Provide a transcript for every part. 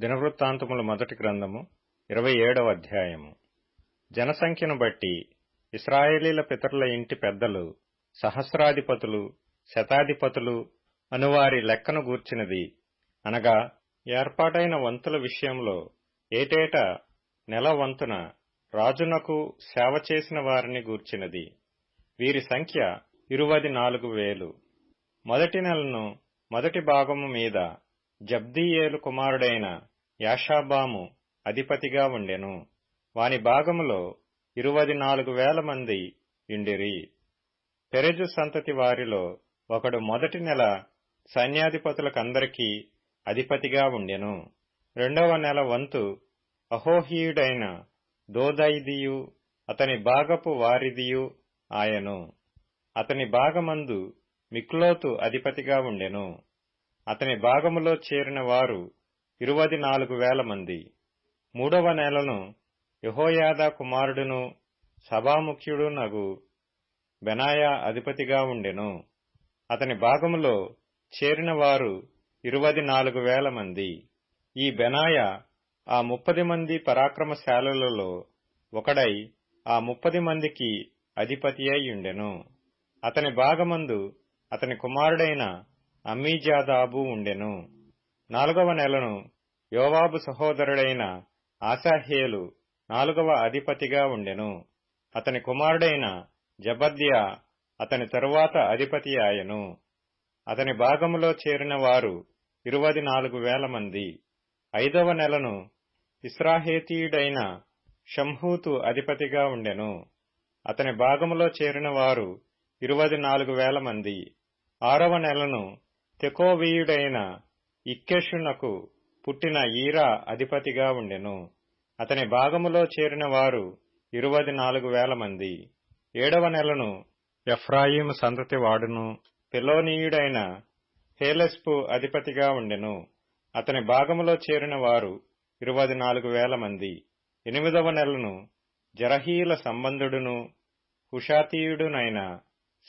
దినవృత్తాంతముల మొదటి గ్రంథము ఇరవై ఏడవ అధ్యాయము. జనసంఖ్యను బట్టి ఇస్రాయేలీల పితరుల ఇంటి పెద్దలు సహస్రాధిపతులు శతాధిపతులు అనువారి లెక్కను గూర్చినది. అనగా ఏర్పాటైన వంతుల విషయంలో ఏటేటా నెల వంతున రాజునకు సేవ చేసిన వారిని గూర్చినది. వీరి సంఖ్య ఇరువది నాలుగు వేలు. మొదటి నెలను మొదటి భాగము మీద జబ్దీయేలు కుమారుడైన యాషాబాము అధిపతిగా ఉండెను. వాని భాగములో ఇరువది నాలుగు వేల మంది ఇండిరి పెరెజు సంతతి వారిలో ఒకడు మొదటి నెల సైన్యాధిపతులకందరికీ అధిపతిగా ఉండెను. రెండవ నెల వంతు అహోహీయుడైన దోదైదియు అతని భాగపు వారిదియు ఆయను. అతని భాగమందు మిక్లోతు అధిపతిగా ఉండెను. అతని భాగములో చేరిన వారు ఇరువది నాలుగు వేల మంది. మూడవ నెలను యహోయాదా కుమారుడును సభాముఖ్యుడు నగు బెనాయా అధిపతిగా ఉండెను. అతని భాగములో చేరిన వారు ఇరువది నాలుగు వేల మంది. ఈ బెనాయా ఆ ముప్పది మంది పరాక్రమశాలులలో ఒకడై ఆ ముప్పది మందికి అధిపతి అయ్యుండెను అతని భాగమందు అతని కుమారుడైన అమీజాదాబు ఉండెను. నాలుగవ నెలను యోవాబు సహోదరుడైన ఆశాహేలు నాలుగవ అధిపతిగా ఉండెను. అతని కుమారుడైన జబద్యా అతని తరువాత అధిపతి ఆయను. అతని భాగములో చేరిన వారు ఇరువది నాలుగు వేల మంది. ఐదవ నెలను ఇస్రాహేతీయుడైన షంహూతు అధిపతిగా ఉండెను. అతని భాగములో చేరిన వారు ఇరువది నాలుగు వేల మంది. ఆరవ నెలను తెకోవీయుడైన ఇక్కెషునకు పుట్టిన ఈరా అధిపతిగా ఉండెను. అతని భాగములో చేరిన వారు ఇరువది నాలుగు వేల మంది. ఏడవ నెలను ఎఫ్రాయిము సంతతి వాడును. పిలోనీయుడైన హేలెస్పు అధిపతిగా ఉండెను. అతని భాగములో చేరిన వారు ఇరువది నాలుగు వేల మంది. ఎనిమిదవ నెలను జరహీల సంబంధుడును హుషాతీయుడునైన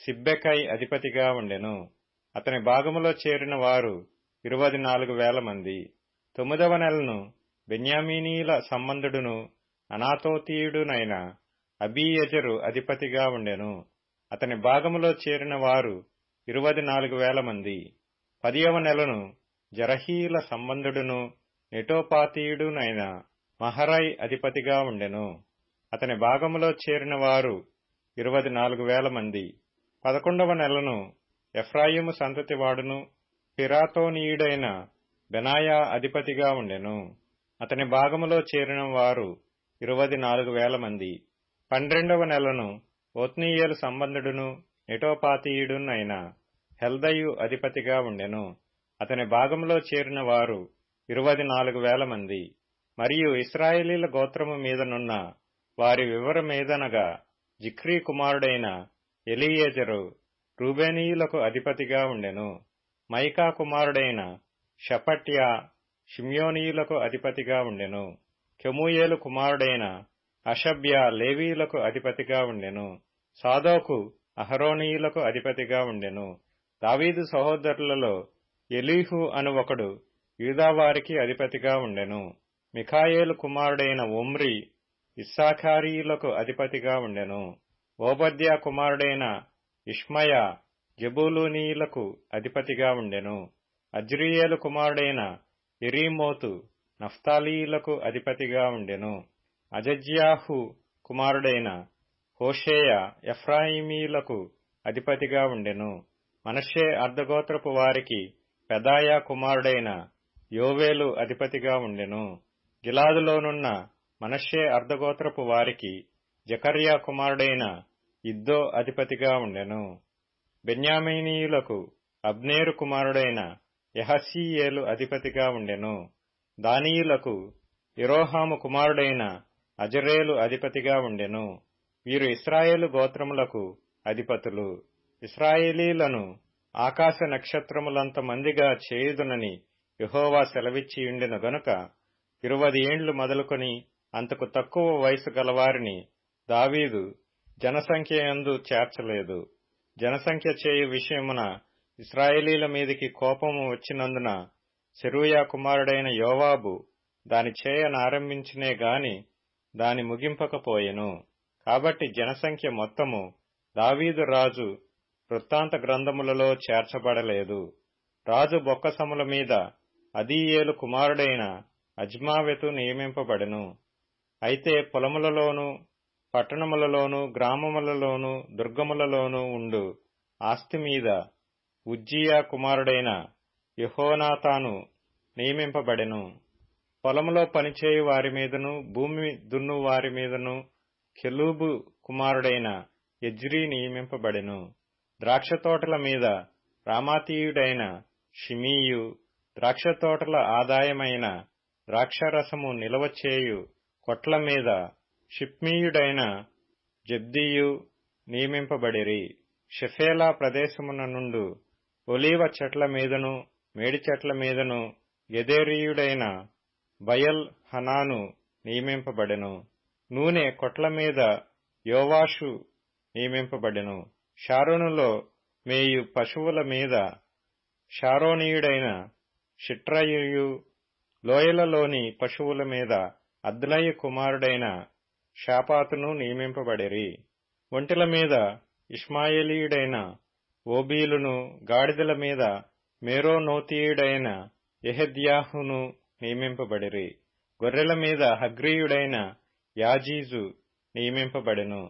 సిబ్బెకై అధిపతిగా ఉండెను. అతని భాగములో చేరిన వారు ఇరువది నాలుగు వేల మంది తొమ్మిదవ నెలను బెన్యామీనీల సంబంధుడును అనాతోతీయుడునైన అబీయజరు అధిపతిగా ఉండెను. అతని భాగములో చేరిన వారు ఇరవై నాలుగు వేల మంది పదియవ నెలను జరహీల సంబంధుడును నెటోపాతీయుడునైన మహరై అధిపతిగా ఉండెను. అతని భాగములో చేరిన వారు ఇరవై నాలుగు వేల మంది పదకొండవ నెలను ఎఫ్రాయిము సంతతి వాడును పిరాతోనీయుడైన బెనాయా అధిపతిగా ఉండెను. అతని భాగములో చేరిన వారు ఇరువది నాలుగు వేల మంది. పన్నెండవ నెలను ఓత్నీయేలు సంబంధుడును నెటోపాతీయుడునైన హెల్దయు అధిపతిగా ఉండెను. అతని భాగంలో చేరిన వారు ఇరువది నాలుగు వేల మంది. మరియు ఇస్రాయేలీల గోత్రము మీదనున్న వారి వివరమేదనగా జిఖ్రీ కుమారుడైన ఎలియేజరు రూబేనీయులకు అధిపతిగా ఉండెను. మైకా కుమారుడైన షపట్యా షిమ్యోనీయులకు అధిపతిగా ఉండెను. కెమూయేలు కుమారుడైన అషభ్య లేవీయులకు అధిపతిగా ఉండెను. సాదోకు అహరోనీయులకు అధిపతిగా ఉండెను. దావీదు సహోదరులలో ఎలీహు అను ఒకడు యూదావారికి అధిపతిగా ఉండెను. మిఖాయేలు కుమారుడైన ఒమ్రి ఇస్సాఖారీయులకు అధిపతిగా ఉండెను. ఓబద్యా కుమారుడైన ఇష్మయ జబూలూనీయులకు అధిపతిగా ఉండెను. అజ్రియేలు కుమారుడైన ఎరీమోతు నఫ్తాలీయులకు అధిపతిగా ఉండెను. అజజ్యాహు కుమారుడైన హోషేయ ఎఫ్రాయిమీయులకు అధిపతిగా ఉండెను. మనషే అర్ధగోత్రపు వారికి పెదాయా కుమారుడైన యోవేలు అధిపతిగా ఉండెను. గిలాదులోనున్న మనషే అర్ధగోత్రపు వారికి జకర్యా కుమారుడైన ఇద్దో అధిపతిగా ఉండెను. బెన్యామీనీయులకు అబ్నేరు కుమారుడైన యహసీయేలు అధిపతిగా ఉండెను. దానీయులకు ఇరోహాము కుమారుడైన అజరేలు అధిపతిగా ఉండెను. వీరు ఇస్రాయేలు గోత్రములకు అధిపతులు. ఇస్రాయేలీలను ఆకాశ నక్షత్రములంత మందిగా చేయుదునని యహోవా సెలవిచ్చియుండెను గనుక ఇరువది ఏండ్లు మొదలుకొని అంతకు తక్కువ వయసు గలవారిని దావీదు జనసంఖ్యయందు చేర్చలేదు. జనసంఖ్య చేయు విషయమున ఇస్రాయేలీల మీదికి కోపము వచ్చినందున సెరూయా కుమారుడైన యోవాబు దాని చేయనారంభించినే గాని దాని ముగింపకపోయెను. కాబట్టి జనసంఖ్య మొత్తము దావీదు రాజు వృత్తాంత గ్రంథములలో చేర్చబడలేదు. రాజు బొక్కసముల మీద అదీయేలు కుమారుడైన అజ్మావెతు నియమింపబడెను. అయితే పొలములలోనూ పట్టణములలోను గ్రామములలోను దుర్గములలోను ఉండు. ఆస్తి మీద ఉజ్జియా కుమారుడైన యహోనాతాను నియమింపబడెను. పొలములో పనిచేయు వారి మీదను భూమి దున్ను వారి మీదను కెలూబు కుమారుడైన ఎజ్రీ నియమింపబడెను. ద్రాక్ష తోటల మీద రామాతీయుడైన షిమీయు ద్రాక్ష తోటల ఆదాయమైన ద్రాక్షరసము నిలవ చేయు కొట్ల మీద షిప్మీయుడైన జబ్దీయు నియమింపబడిరి. షెఫేలా ప్రదేశమున నుండు ఒలీవ చెట్ల మీదను మేడి చెట్ల మీదను గెదేరీయుడైన బయల్ హనాను నియమింపబడెను. నూనె కొట్ల మీద యోవాషు నియమింపబడెను. షారోనులో మేయు పశువుల మీద షారోనీయుడైన షిట్రయు లోయలలోని పశువుల మీద అద్లయ కుమారుడైన షాపాతును నియమింపబడిరి. ఒంటెల మీద ఇష్మాయేలీయుడైన ఓబీలును గాడిదల మీద మేరోనోతీయుడైన ఎహద్యాహును నియమింపబడిరి. గొర్రెల మీద హగ్రీయుడైన యాజీజు నియమింపబడెను.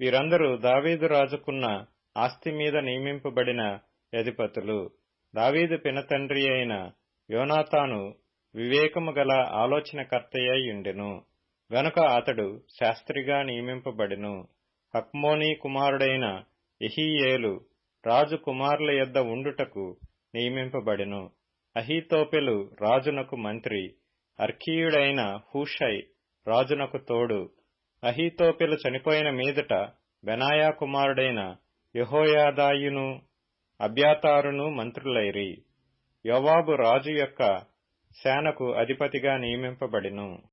వీరందరూ దావీదు రాజుకున్న ఆస్తి మీద నియమింపబడిన అధిపతులు. దావీదు పినతండ్రి అయిన యోనాతాను వివేకము గల ఆలోచనకర్తయ్యుండెను గనుక అతడు శాస్త్రిగా నియమింపబడెను. హక్మోనీ కుమారుడైన ఎహీయేలు రాజు కుమారుల యొద్ద ఉండుటకు నియమింపబడెను. అహీతోపెలు రాజునకు మంత్రి అర్కీయుడైన హూషై రాజునకు తోడు. అహీతోపెలు చనిపోయిన మీదట బెనాయా కుమారుడైన యహోయాదాయును అభ్యాతారును మంత్రులైరి. యోవాబు రాజు యొక్క సేనకు అధిపతిగా నియమింపబడెను.